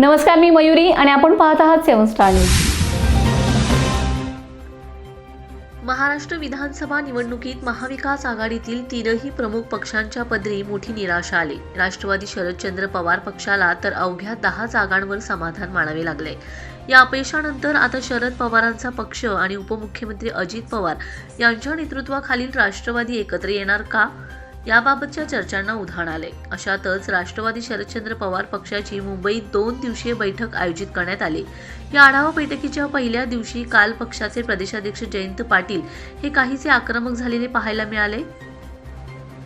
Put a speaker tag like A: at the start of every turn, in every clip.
A: नमस्कार मी मयुरी आणि आपण पाहत आहात सेवन स्टार न्यूज.
B: महाराष्ट्र विधानसभा निवडणुकीत महाविकास आघाडीतील तीनही प्रमुख पक्षांच्या पदरी मोठी निराशा आली. राष्ट्रवादी शरदचंद्र पवार पक्षाला तर अवघ्या दहा जागांवर समाधान मानावे लागले. या अपयशानंतर आता शरद पवारांचा पक्ष आणि उपमुख्यमंत्री अजित पवार यांच्या नेतृत्वाखालील राष्ट्रवादी एकत्र येणार का? याबाबतच्या चर्चांना उधाण आले. अशातच राष्ट्रवादी शरदचंद्र पवार पक्षाची मुंबईत दोन दिवसीय बैठक आयोजित करण्यात आली. या आढावा बैठकीच्या पहिल्या दिवशी काल पक्षाचे प्रदेशाध्यक्ष जयंत पाटील हे काहीसे आक्रमक झालेले पाहायला मिळाले?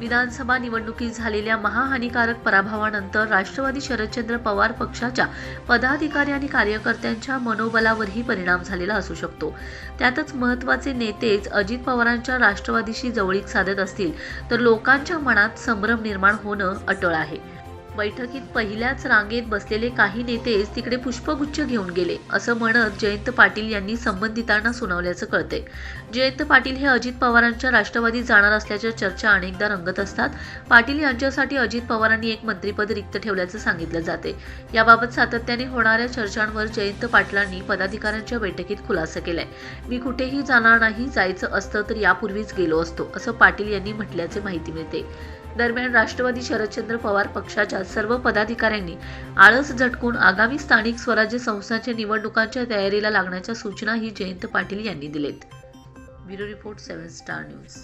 B: विधानसभा निवडणुकीत झालेल्या महाहानिकारक पराभवानंतर राष्ट्रवादी शरदचंद्र पवार पक्षाच्या पदाधिकारी आणि कार्यकर्त्यांच्या मनोबलावरही परिणाम झालेला असू शकतो. त्यातच महत्त्वाचे नेतेच अजित पवारांच्या राष्ट्रवादीशी जवळीक साधत असतील तर लोकांच्या मनात संभ्रम निर्माण होणं अटळ आहे. बैठकीत पहिल्याच रांगेत बसलेले काही नेतेच तिकडे पुष्पगुच्छ घेऊन गेले असं म्हणत जयंत पाटील यांनी संबंधितांना सुनावल्याचं कळते जयंत पाटील हे अजित पवारांच्या राष्ट्रवादीत जाणार असल्याच्या चर्चा अनेकदा रंगत असतात. पाटील यांच्यासाठी अजित पवारांनी एक मंत्रिपद रिक्त ठेवल्याचं सांगितलं जाते. याबाबत सातत्याने होणाऱ्या चर्चांवर जयंत पाटलांनी पदाधिकाऱ्यांच्या बैठकीत खुलासा केलाय. मी कुठेही जाणार नाही जायचं असतं तर यापूर्वीच गेलो असतो असं पाटील यांनी म्हटल्याचे माहिती मिळते. दरम्यान राष्ट्रवादी शरदचंद्र पवार पक्षाच्या सर्व पदाधिकाऱ्यांनी आळस झटकून आगामी स्थानिक स्वराज्य संस्थांच्या निवडणुकांच्या तयारीला लागण्याच्या सूचनाही जयंत पाटील यांनी दिलेत. Bureau report seven star news.